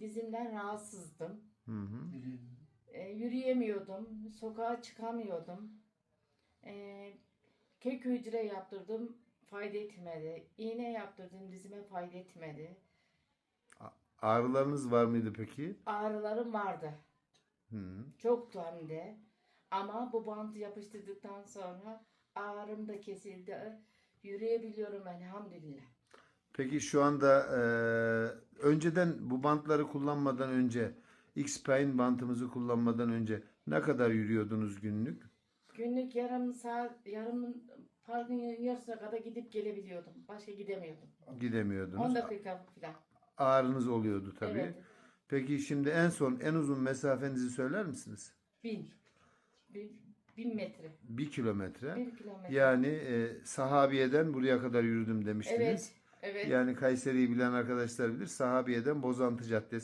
Dizimden rahatsızdım. Hı hı. E, yürüyemiyordum. Sokağa çıkamıyordum. E, kek hücre yaptırdım. Fayda etmedi. İğne yaptırdım. Dizime fayda etmedi. Ağrılarınız var mıydı peki? Ağrılarım vardı. Hı hı. Çoktu hem de. Ama bu bantı yapıştırdıktan sonra ağrım da kesildi. Yürüyebiliyorum elhamdülillah. Peki şu anda e, önceden bu bantları kullanmadan önce X-Pain bantımızı kullanmadan önce ne kadar yürüyordunuz günlük? Günlük yarım saat, yarım parkın yarısına kadar gidip gelebiliyordum. Başka gidemiyordum. Gidemiyordunuz. 10 dakika falan. Ağrınız oluyordu tabii. Evet. Peki şimdi en son en uzun mesafenizi söyler misiniz? Bin. Bin, bin metre. Bir kilometre. Bir kilometre. Yani e, Sahabiye'den buraya kadar yürüdüm demiştiniz. Evet. Evet. Yani Kayseri'yi bilen arkadaşlar bilir. Sahabiye'den Bozantı Caddesi